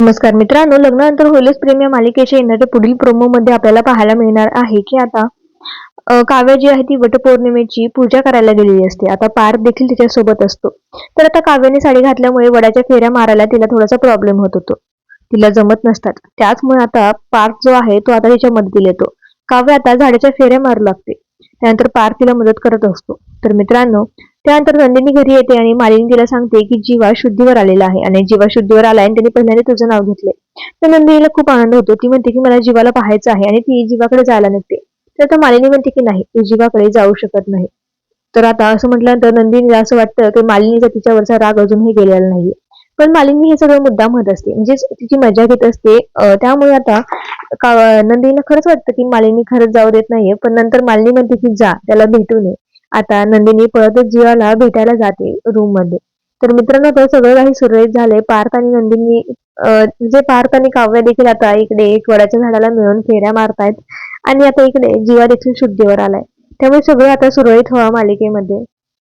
नमस्कार मित्रांनो लग्नानंतर होलीस प्रेम या मालिकेच्या येणाऱ्या पुढील प्रोमो मध्ये आपल्याला पाहायला मिळणार आहे की आता काव्या काव्य जी आहे ती वटपौर्णिमेची पूजा करायला गेलेली असते. आता पार्थ देखील तिच्यासोबत असतो. तर आता काव्याने साडी घातल्यामुळे वडाच्या फेऱ्या मारायला तिला थोडासा प्रॉब्लेम होत होतो. तिला जमत नसतात. त्याचमुळे आता पार्थ जो आहे तो आता तिच्या मदतीला येतो. काव्य आता झाडाच्या फेऱ्या मारू लागते. त्यानंतर पार्थ तिला मदत करत असतो. तर मित्रांनो त्यानंतर नंदिनी घरी येते आणि मालिनी तिला सांगते की जीवा शुद्धीवर आलेला आहे आणि जीवा शुद्धीवर आलाय आणि त्यांनी पहिल्यांदा तुझं नाव घेतलंय. तर नंदिनीला खूप आनंद होतो. ती म्हणते की मला जीवाला पाहायचं आहे आणि ती जीवाकडे जायला निघते. तर मालिनी म्हणते की नाही तू जीवाकडे जाऊ शकत नाही. तर आता असं म्हटल्यानंतर नंदिनीला असं वाटतं की मालिनीचा तिच्यावरचा राग अजूनही गेलेला नाहीये. पण मालिनी हे सगळं मुद्दा म्हणत असते. म्हणजेच तिची मजा घेत असते. त्यामुळे आता नंदिनीला खरंच वाटतं की मालिनी खरंच जाऊ देत नाहीये. पण नंतर मालिनी म्हणते की जा त्याला भेटू नये. आता नंदिनी पळतच जीवाला भेटायला जाते रूममध्ये. तर मित्रांनो तर सगळं काही सुरळीत झालंय. पार्थ आणि नंदिनी जे म्हणजे पार्थ आणि काव्य देखील आता इकडे एक वडाच्या झाडाला मिळून फेऱ्या मारतायत. आणि आता इकडे जीवा देखील शुद्धीवर आलाय. त्यामुळे सगळं आता सुरळीत व्हावा मालिकेमध्ये.